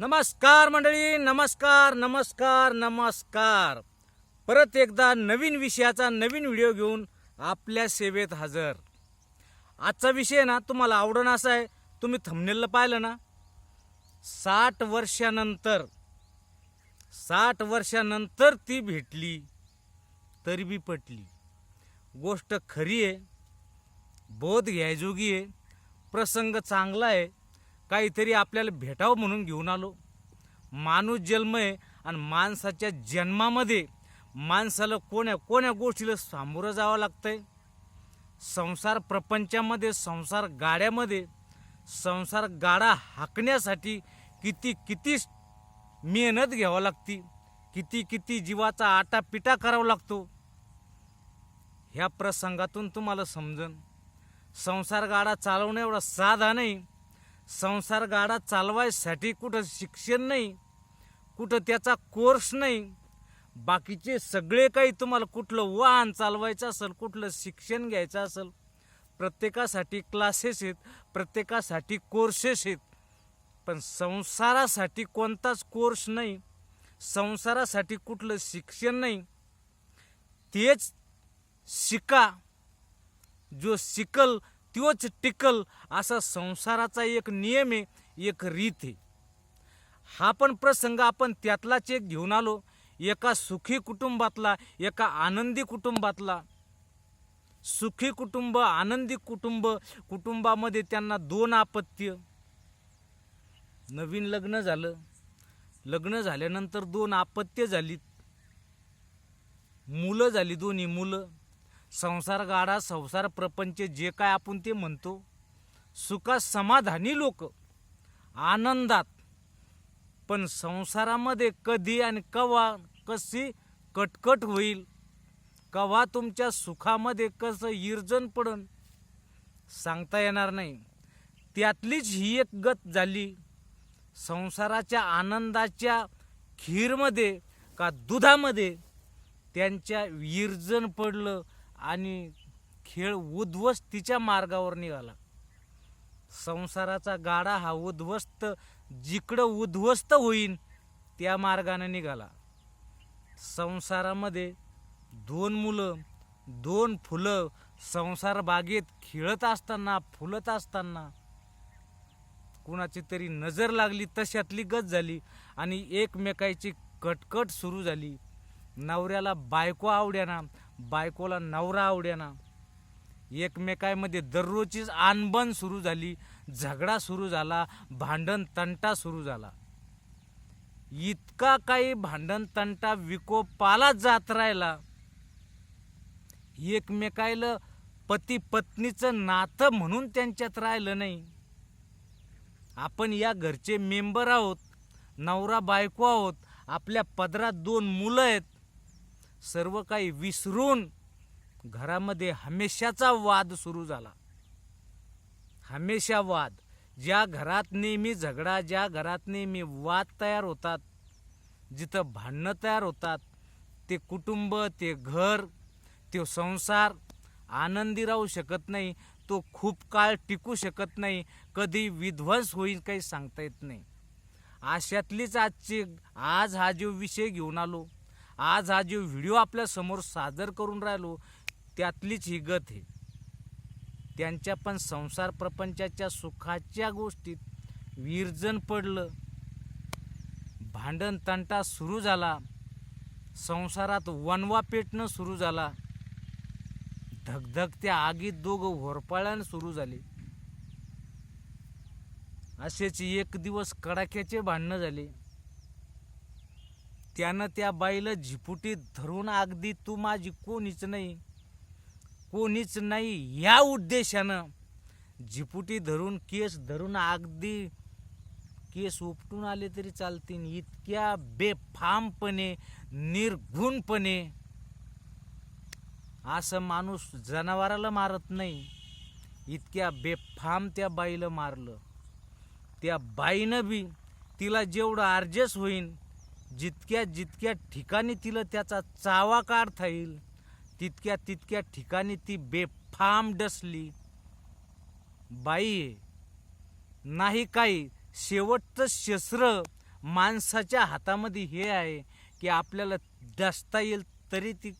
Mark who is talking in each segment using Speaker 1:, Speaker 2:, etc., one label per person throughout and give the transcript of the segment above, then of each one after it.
Speaker 1: नमस्कार मंडळी नमस्कार नमस्कार नमस्कार. परत एकदा नवीन विषयाचा नवीन व्हिडिओ घेऊन आपल्या सेवेत हजर. आजचा विषय ना तुम्हाला आवडण असा आहे तुम्ही थंबनेलला पाहिलं ना? साठ वर्षानंतर साठ वर्षानंतर ती भेटली तरी बी पटली. गोष्ट खरी आहे बोध घ्यायजोगी आहे प्रसंग चांगला आहे काहीतरी आपल्याला भेटावं म्हणून घेऊन आलो. माणूस जन्म आहे आणि माणसाच्या जन्मामध्ये माणसाला कोण्या कोण्या गोष्टीला सामोरं जावं लागतंय? संसार प्रपंचामध्ये संसार गाड्यामध्ये संसार गाडा हाकण्यासाठी किती किती मेहनत घ्यावं लागती? किती किती जीवाचा आटापिटा करावा लागतो? ह्या प्रसंगातून तुम्हाला समजन. संसार गाडा चालवणं एवढा साधा नाही. संसार गाडा चालवायसाठी कुठं शिक्षण नाही कुठं त्याचा कोर्स नाही. बाकीचे सगळे काही तुम्हाला कुठलं वाहन चालवायचं असेल कुठलं शिक्षण घ्यायचं असेल प्रत्येकासाठी क्लासेस आहेत प्रत्येकासाठी कोर्सेस आहेत. पण संसारासाठी कोणताच कोर्स नाही संसारासाठी कुठलं शिक्षण नाही. तेच शिका जो शिकल तोच टिकल असा संसाराचा एक नियम आहे एक रीत आहे. हा पण प्रसंग आपण त्यातलाच एक घेऊन आलो. एका सुखी कुटुंबातला एका आनंदी कुटुंबातला. सुखी कुटुंब आनंदी कुटुंब कुटुंबामध्ये त्यांना दोन आपत्य नवीन लग्न झालं. लग्न झाल्यानंतर दोन आपत्य झाली मुलं झाली दोन्ही मुलं. संसार गाडा संसार प्रपंच जे काय आपण ते म्हणतो. सुखात समाधानी लोक आनंदात. पण संसारामध्ये कधी आणि कवा कशी कटकट होईल? कवा तुमच्या सुखामध्ये कसं इर्जन पडन? सांगता येणार नाही. त्यातलीच ही एक गत झाली. संसाराच्या आनंदाच्या खीरमध्ये का दुधामध्ये त्यांच्या विरजन पडलं आणि खेळ उद्ध्वस्तीच्या मार्गावर निघाला. संसाराचा गाडा हा उद्ध्वस्त जिकडं उद्ध्वस्त होईन त्या मार्गाने निघाला. संसारामध्ये दोन मुलं दोन फुलं संसार बागेत खेळत असताना फुलत असताना कुणाची तरी नजर लागली तशातली गत झाली आणि एकमेकाची कटकट सुरू झाली. नवऱ्याला बायको आवड्याना बायकोला नवरा आवड्याना एकमेकांमध्ये दररोजचीच आणबन सुरू झाली झगडा सुरू झाला भांडण तंटा सुरू झाला. इतका काही भांडण तंटा विकोपाला जात राहिला. एकमेकायला पती पत्नीचं नातं म्हणून त्यांच्यात राहिलं नाही. आपण या घरचे मेंबर आहोत नवरा बायको आहोत आपल्या पदरात दोन मुलं आहेत. सर्व काही विसरून घरामध्ये हमेशाचा वाद सुरू झाला. हमेशा वाद. ज्या घरात नेहमी झगडा ज्या घरात नेहमी वाद तयार होतात जिथं भांडणं तयार होतात ते कुटुंब ते घर ते संसार आनंदी राहू शकत नाही तो खूप काळ टिकू शकत नाही कधी विध्वंस होईल काही सांगता येत नाही. अशातलीच आजची आज हा जो विषय घेऊन आलो आज हा जो व्हिडिओ आपल्यासमोर सादर करून राहिलो त्यातलीच ही गत आहे. त्यांच्या पण संसार प्रपंचाच्या सुखाच्या गोष्टीत विरजन पडलं. भांडण तंटा सुरू झाला. संसारात वनवा पेटणं सुरू झाला. धगधगत्या आगीत दोघं होरपाळ्यानं सुरू झाले. असेच एक दिवस कडाक्याचे भांडणं झाले. त्यानं त्या बाईला झिपुटीत धरून अगदी तू माझी कोणीच नाही कोणीच नाही या उद्देशानं झिपुटी धरून केस धरून अगदी केस उपटून आले तरी चालतील. इतक्या बेफामपणे निर्घुणपणे असं माणूस जनावराला मारत नाही. इतक्या बेफाम त्या बाईला मारलं. त्या बाईनं बी तिला जेवढं अर्जस होईन जितक्या जितक्या ठिकाणी तिला त्याचा चावा काढता येईल तितक्या तितक्या ठिकाणी ती बेफाम डसली. बाई नाही काही शेवटचं शस्त्र माणसाच्या हातामध्ये हे आहे की आपल्याला डसता येईल तरी ती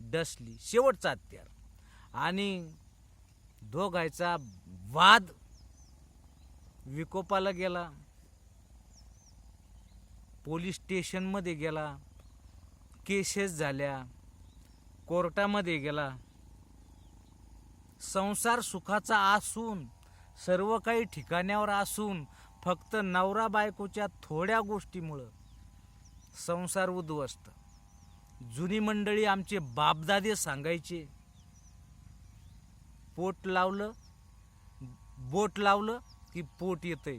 Speaker 1: डसली. शेवटचा हत्यार. आणि दोघायचा वाद विकोपाला गेला. पोलीस स्टेशनमध्ये गेला केसेस झाल्या कोर्टामध्ये गेला. संसार सुखाचा असून सर्व काही ठिकाण्यावर असून फक्त नवरा बायकोच्या थोड्या गोष्टीमुळं संसार उद्ध्वस्त. जुनी मंडळी आमचे बापदादे सांगायचे पोट लावलं बोट लावलं की पोट येतंय.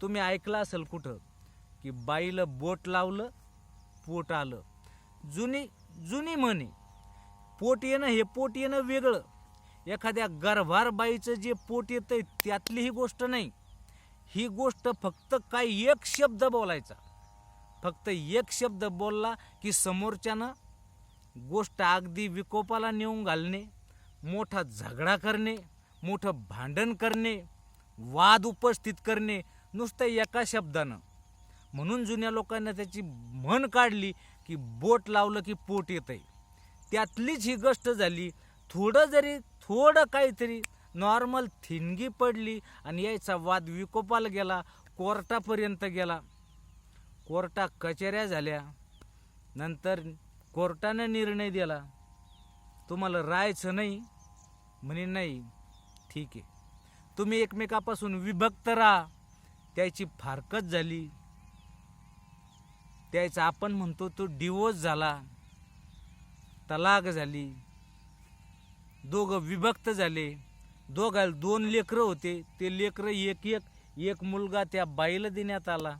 Speaker 1: तुम्ही ऐकलं असेल कुठं? की बाईला बोट लावलं पोट आलं. जुनी जुनी म्हणे पोट येणं हे पोट येणं वेगळं. एखाद्या गर्भार बाईचं जे पोट येतं त्यातली ही गोष्ट नाही. ही गोष्ट फक्त काही एक शब्द बोलायचा. फक्त एक शब्द बोलला की समोरच्यानं गोष्ट अगदी विकोपाला नेऊन घालणे मोठा झगडा करणे मोठं भांडण करणे वाद उपस्थित करणे नुसतं एका शब्दानं. म्हणून जुन्या लोकांना त्याची म्हण काढली की बोट लावलं की पोट येतंय. त्यातलीच ही गोष्ट झाली. थोडं जरी थोडं काहीतरी नॉर्मल थिनगी पडली आणि यायचा वाद विकोपाला गेला कोर्टापर्यंत गेला. कोर्टा कचेऱ्या झाल्या. नंतर कोर्टानं निर्णय दिला. तुम्हाला राहायचं नाही. म्हणे नाही ठीक आहे. तुम्ही एकमेकापासून विभक्त राहा. त्याची फारकत झाली. त्याचा आपण म्हणतो तो डिवोर्स झाला तलाक झाली दोघं विभक्त झाले. दोघाला दोन लेकरं होते. ते लेकरं एक एक एक मुलगा त्या बाईला देण्यात आला.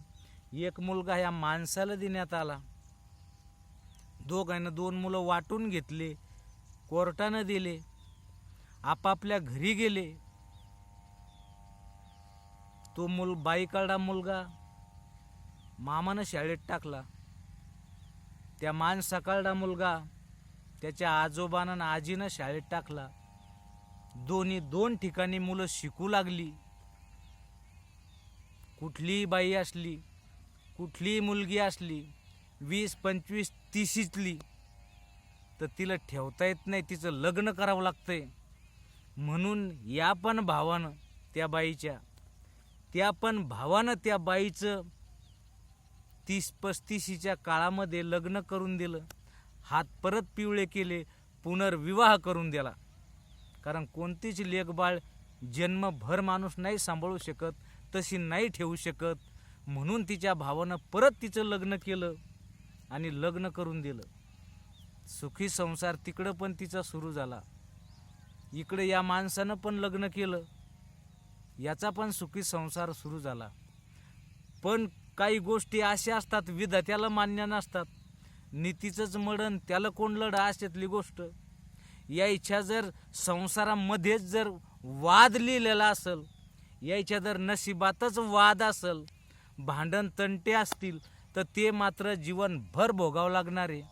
Speaker 1: एक मुलगा ह्या माणसाला देण्यात आला. दोघांना दोन मुलं वाटून घेतले कोर्टानं दिले आपापल्या घरी गेले. तो मुल बाईकडा मुलगा मामानं शाळेत टाकला. त्या मान सकाळडा मुलगा त्याच्या आजोबानं आणि आजीनं शाळेत टाकला. दोन्ही दोन ठिकाणी मुलं शिकू लागली. कुठलीही बाई असली कुठलीही मुलगी असली वीस पंचवीस तीसीतली तर तिला ठेवता येत नाही तिचं लग्न करावं लागतंय. म्हणून या पण भावानं त्या बाईच्या त्या पण भावानं त्या बाईचं तीस पस्तीशीच्या काळामध्ये लग्न करून दिलं. हात परत पिवळे केले पुनर्विवाह करून दिला. कारण कोणतीच लेखबाळ जन्मभर माणूस नाही सांभाळू शकत तशी नाही ठेवू शकत. म्हणून तिच्या भावानं परत तिचं लग्न केलं आणि लग्न करून दिलं. सुखी संसार तिकडं पण तिचा सुरू झाला. इकडे या माणसानं पण लग्न केलं. याचा पण सुखी संसार सुरू झाला. पण काही गोष्टी अशा असतात विधात्याला मान्य नसतात. नीतीचंच मडण त्याला कोण लढ अशातली गोष्ट? या इच्छा जर संसारामध्येच जर वाद लिहिलेला असेल यायच्या जर नशिबातच वाद असेल भांडण तंटे असतील तर ते मात्र जीवनभर भोगावं लागणार आहे.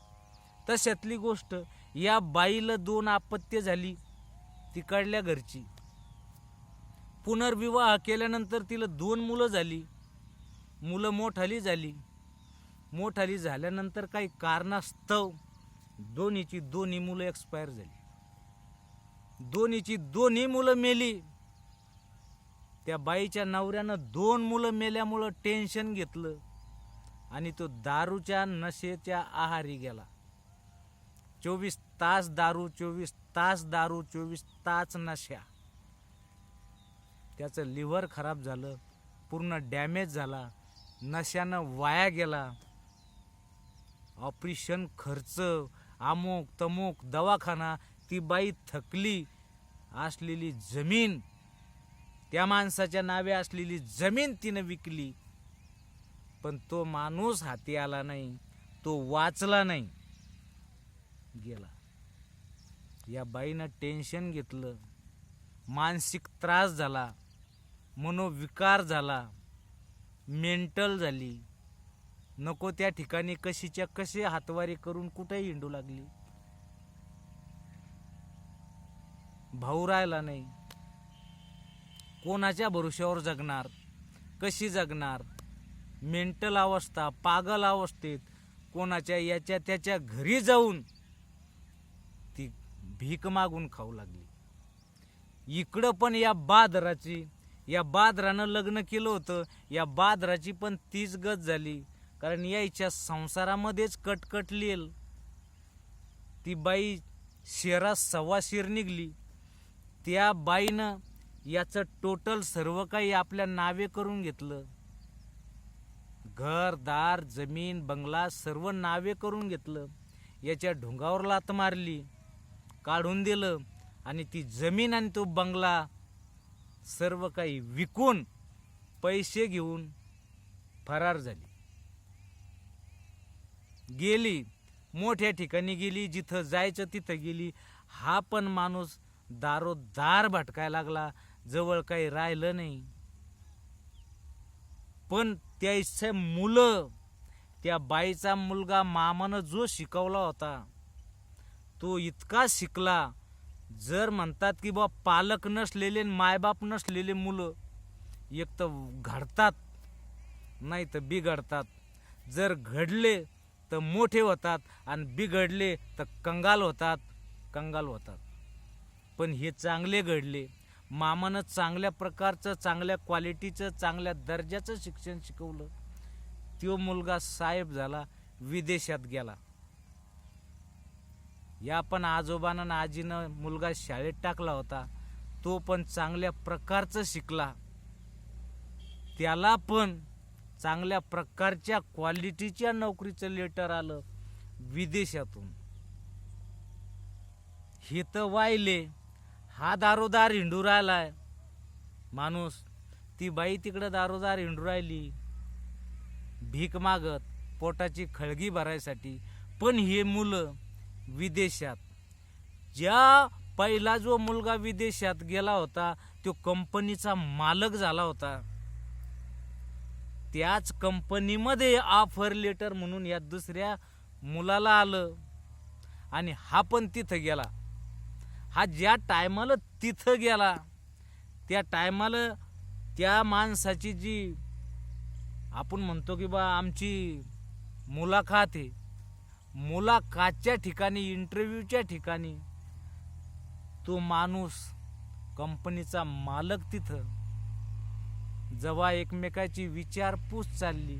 Speaker 1: तशातली गोष्ट या बाईला दोन आपत्य झाली तिकडल्या घरची. पुनर्विवाह केल्यानंतर तिला दोन मुलं झाली. मुलं मोठाली झाली. मोठाली झाल्यानंतर काही कारणास्तव दोन्हीची दोन्ही मुलं एक्सपायर झाली. दोन्हीची दोन्ही मुलं मेली. त्या बाईच्या नवऱ्यानं दोन मुलं मेल्यामुळं टेन्शन घेतलं आणि तो दारूच्या नशेच्या आहारी गेला. चोवीस तास दारू चोवीस तास दारू चोवीस तास नशा. त्याचं लिव्हर खराब झालं पूर्ण डॅमेज झाला. नशानं वाया गेला. ऑपरेशन खर्च अमुक तमुक दवाखाना ती बाई थकली असलेली जमीन त्या माणसाच्या नावे असलेली जमीन तिनं विकली. पण तो माणूस हाती आला नाही तो वाचला नाही गेला. या बाईनं टेन्शन घेतलं मानसिक त्रास झाला मनोविकार झाला. मेंटल झाली. नको त्या ठिकाणी कशीच्या कशी हातवारी करून कुठेही हिंडू लागली. भाऊ राहिला नाही. कोणाच्या भरोश्यावर जगणार? कशी जगणार? मेंटल अवस्था पागल अवस्थेत कोणाच्या याच्या त्याच्या घरी जाऊन ती भीक मागून खाऊ लागली. इकडं पण या बादराची या बादरानं लग्न केलं होतं. या बादराची पण तीच गत झाली. कारण यायच्या संसारामध्येच कटकट लिहिल ती बाई शेरा सव्वा शेर निघली. त्या बाईनं याचं टोटल सर्व काही आपल्या नावे करून घेतलं. घर दार जमीन बंगला सर्व नावे करून घेतलं. याच्या ढोंगावर लात मारली काढून दिलं आणि ती जमीन आणि तो बंगला सर्व काही विकून पैसे घेऊन फरार झाली. गेली मोठ्या ठिकाणी गेली जिथं जायचं तिथं गेली. हा पण माणूस दारोदार भटकायला लागला. जवळ काही राहिलं नाही. पण त्याचे मुलं त्या बाईचा मुलगा मामानं जो शिकवला होता तो इतका शिकला जर म्हणतात की बा पालक नसलेले आणि मायबाप नसलेले मुलं एक तर घडतात नाही तर बिघडतात. जर घडले तर मोठे होतात आणि बिघडले तर कंगाल होतात कंगाल होतात. पण हे चांगले घडले. मामानं चांगल्या प्रकारचं चांगल्या क्वालिटीचं चांगल्या दर्जाचं शिक्षण शिकवलं. तो मुलगा साहेब झाला विदेशात गेला. या पण आजोबानं आणि आजीनं मुलगा शाळेत टाकला होता. तो पण चांगल्या प्रकारचं शिकला. त्याला पण चांगल्या प्रकारच्या क्वालिटीच्या नोकरीचं लेटर आलं विदेशातून. हे तर वाहिले हा दारोदार हिंडू राहिलाय. माणूस ती बाई तिकडं दारोदार हिंडू राहिली. भीक मागत पोटाची खळगी भरायसाठी. पण हे मुलं विदेशात. ज्या पहिला जो मुलगा विदेशात गेला होता तो कंपनीचा मालक झाला होता. त्याच कंपनीमध्ये ऑफर लेटर म्हणून या दुसऱ्या मुलाला आलं आणि हा पण तिथं गेला. हा ज्या टायमाला तिथं गेला त्या टायमाला त्या माणसाची जी आपण म्हणतो की बा आमची मुलाखत आहे मुलाखतच्या ठिकाणी इंटरव्ह्यूच्या ठिकाणी तो माणूस कंपनीचा मालक तिथं. जेव्हा एकमेकाची विचारपूस चालली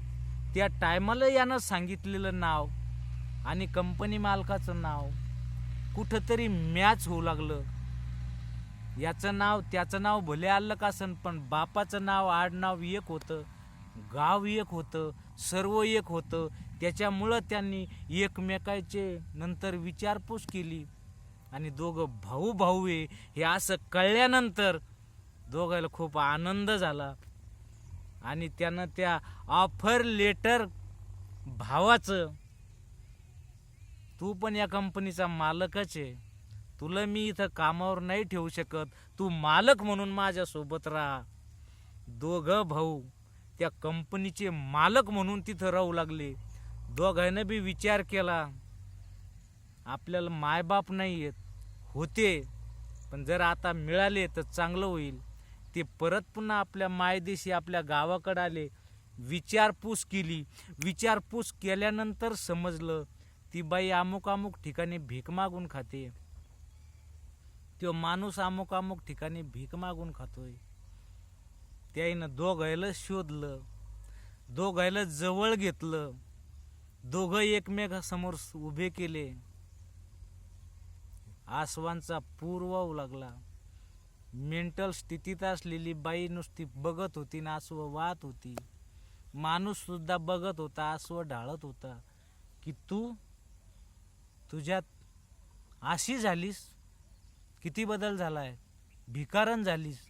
Speaker 1: त्या टायमाला यानं सांगितलेलं नाव आणि कंपनी मालकाचं नाव. कुठंतरी मॅच होऊ लागलं. याचं नाव त्याचं नाव भले आलं का सन पण बापाचं नाव आडनाव एक होतं गाव एक होतं सर्व एक होतं. त्याच्यामुळं त्यांनी एकमेकाचे नंतर विचारपूस केली. आणि दोघं भाऊ भाऊ आहे हे असं कळल्यानंतर दोघायला खूप आनंद झाला. आणि त्यानं त्या ऑफर लेटर भावाचं तू पण या कंपनीचा मालकच आहे. तुला मी इथं कामावर नाही ठेवू शकत. तू मालक म्हणून माझ्यासोबत राहा. दोघं भाऊ त्या कंपनीचे मालक म्हणून तिथं राहू लागले. दोघांनं बी विचार केला. आपल्याला मायबाप नाही येत होते. पण जर आता मिळाले तर चांगलं होईल. ते परत पुन्हा आपल्या मायदेशी आपल्या गावाकडे आले विचारपूस केली. विचारपूस केल्यानंतर समजलं ती बाई अमुक अमुक ठिकाणी भीक मागून खाते. तो माणूस अमुक अमुक ठिकाणी भीक मागून खातोय. त्याईनं दोघायला शोधलं. दोघायला जवळ घेतलं. दोघं एकमेकासमोर उभे केले. आसवांचा पूर वाहू लागला. मेंटल स्थितीत असलेली बाई नुसती बघत होती ना आसव वाहत होती. माणूस सुद्धा बघत होता आसव ढाळत होता की तू तुझ्यात अशी झालीस किती बदल झालाय भिकारण झालीस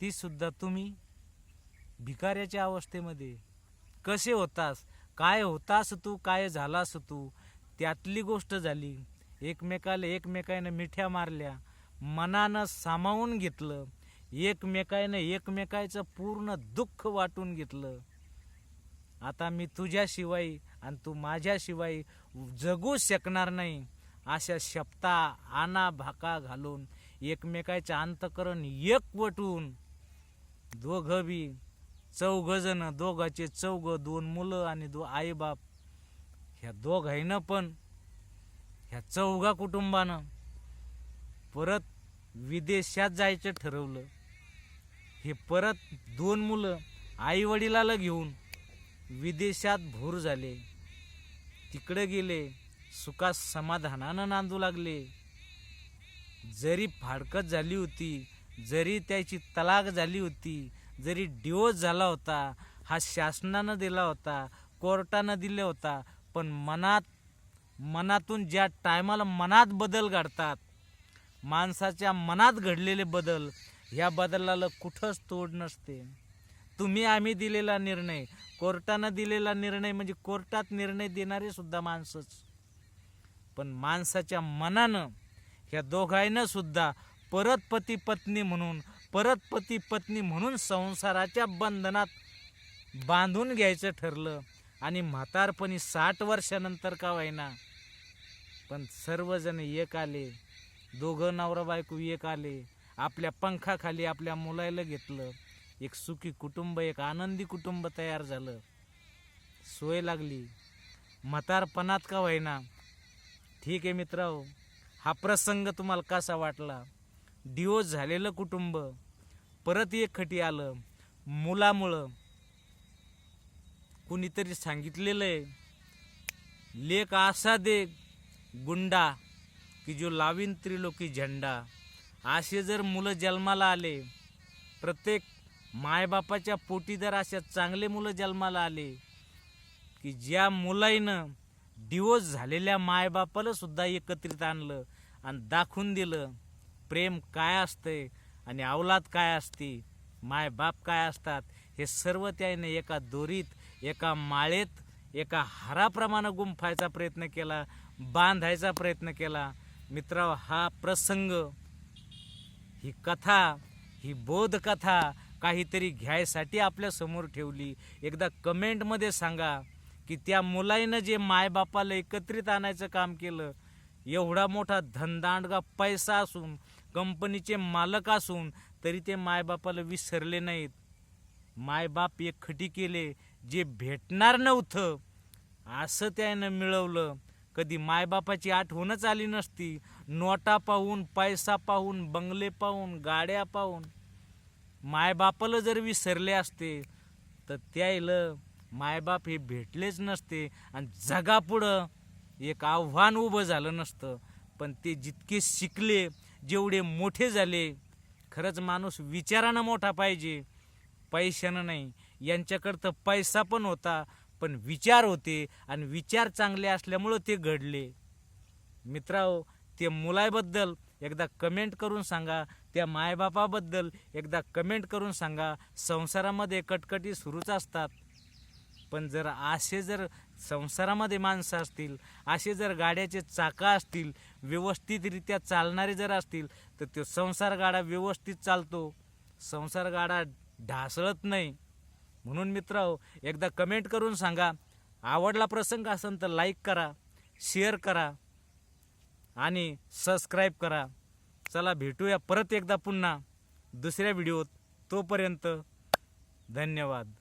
Speaker 1: ती सुद्धा तुम्ही भिकाऱ्याच्या अवस्थेमध्ये कसे होतास? काय होतास तू काय झालास तू? त्यातली गोष्ट झाली. एकमेकाला एकमेकानं मिठ्या मारल्या. मनानं सामावून घेतलं. एकमेकानं एकमेकाचं पूर्ण दुःख वाटून घेतलं. आता मी तुझ्याशिवाय आणि तू माझ्याशिवाय जगू शकणार नाही. अशा शब्दा आना भाका घालून एकमेकाचं अंतकरण एकवटून दोघं बी चौघ जण दोघाचे चौघ दोन मुलं आणि दो आईबाप. ह्या दोघाईनं पण ह्या चौघा कुटुंबानं परत विदेशात जायचं ठरवलं. हे परत दोन मुलं आई वडिलाला घेऊन विदेशात भोर झाले. तिकडे गेले सुखा समाधानानं नांदू लागले. जरी फाडकत झाली होती जरी त्याची तलाक झाली होती जरी डिवोर्स झाला होता हा शासनानं दिला होता कोर्टानं दिला होता पण मनात मनातून ज्या टायमाला मनात बदल घडतात माणसाच्या मनात घडलेले बदल ह्या बदलाला कुठंच तोड नसते. तुम्ही आम्ही दिलेला निर्णय कोर्टानं दिलेला निर्णय म्हणजे कोर्टात निर्णय देणारे सुद्धा माणसंच. पण माणसाच्या मनानं ह्या दोघांनं सुद्धा परत पती पत्नी म्हणून परत पती पत्नी म्हणून संसाराच्या बंधनात बांधून घ्यायचं ठरलं. आणि म्हातारपणी साठ वर्षानंतर का व्हायना पण सर्वजण एक आले. दोघं नवरा बायको एक आले. आपल्या पंखाखाली आपल्या मुलाला घेतलं. एक सुखी कुटुंब एक आनंदी कुटुंब तयार झालं. सोय लागली. म्हातारपणात का व्हायना ठीक आहे मित्रांनो हा प्रसंग तुम्हाला कसा वाटला? डिवोर्स झालेलं कुटुंब. परत एक खटी आलं. मुलामुळं. कुणीतरी सांगितलेलं आहे. लेख असा दे गुंडा की जो लावीन त्रिलोकी झेंडा. असे जर मुलं जन्माला आले प्रत्येक मायबापाच्या पोटी जर अशा चांगले मुलं जन्माला आले की ज्या मुलाईनं डिवोर्स झालेल्या मायबापाला सुद्धा एकत्रित आणलं आणि दाखवून दिलं प्रेम काय असते आणि अवलाद काय असते मायबाप काय असतात हे सर्व त्याने एका दोरीत एका माळेत एका हाराप्रमाणे गुंफायचा प्रयत्न केला बांधायचा प्रयत्न केला. मित्रा हा प्रसंग ही कथा ही बोधकथा काहीतरी घ्यायसाठी आपल्यासमोर ठेवली. एकदा कमेंटमध्ये सांगा की त्या मुलाईनं जे मायबापाला एकत्रित आणायचं काम केलं एवढा मोठा धनदांडगा पैसा असून कंपनीचे मालक असून तरी ते मायबापाला विसरले नाहीत. मायबाप एकखटी केले जे भेटणार नव्हतं. असं त्यानं मिळवलं. कधी मायबापाची आठवणच आली नसती. नोटा पाहून पैसा पाहून बंगले पाहून गाड्या पाहून. मायबापाला जर विसरले असते तर त्याला मायबाप हे भेटलेच नसते आणि जगापुढं एक आव्हान उभं झालं नसतं. पण ते जितके शिकले जेवढे मोठे झाले खरंच माणूस विचारानं मोठा पाहिजे. पैशानं नाही यांच्याकडं तर पैसा पण होता पण विचार होते आणि विचार चांगले असल्यामुळं ते घडले. मित्राओ ते मुलाबद्दल एकदा कमेंट करून सांगा त्या मायबापाबद्दल एकदा कमेंट करून सांगा. संसारामध्ये कटकटी सुरूच असतात. पण जर असे जर संसारामध्ये माणसं असतील असे जर गाड्याचे चाका असतील व्यवस्थितरित्या चालणारे जर असतील तर तो संसार गाडा व्यवस्थित चालतो. संसार गाडा ढासळत नाही. म्हणून मित्र एकदा कमेंट करून सांगा. आवडला प्रसंग असेल तर लाईक करा शेअर करा आणि सबस्क्राईब करा. चला भेटूया परत एकदा पुन्हा दुसऱ्या व्हिडिओत तोपर्यंत धन्यवाद.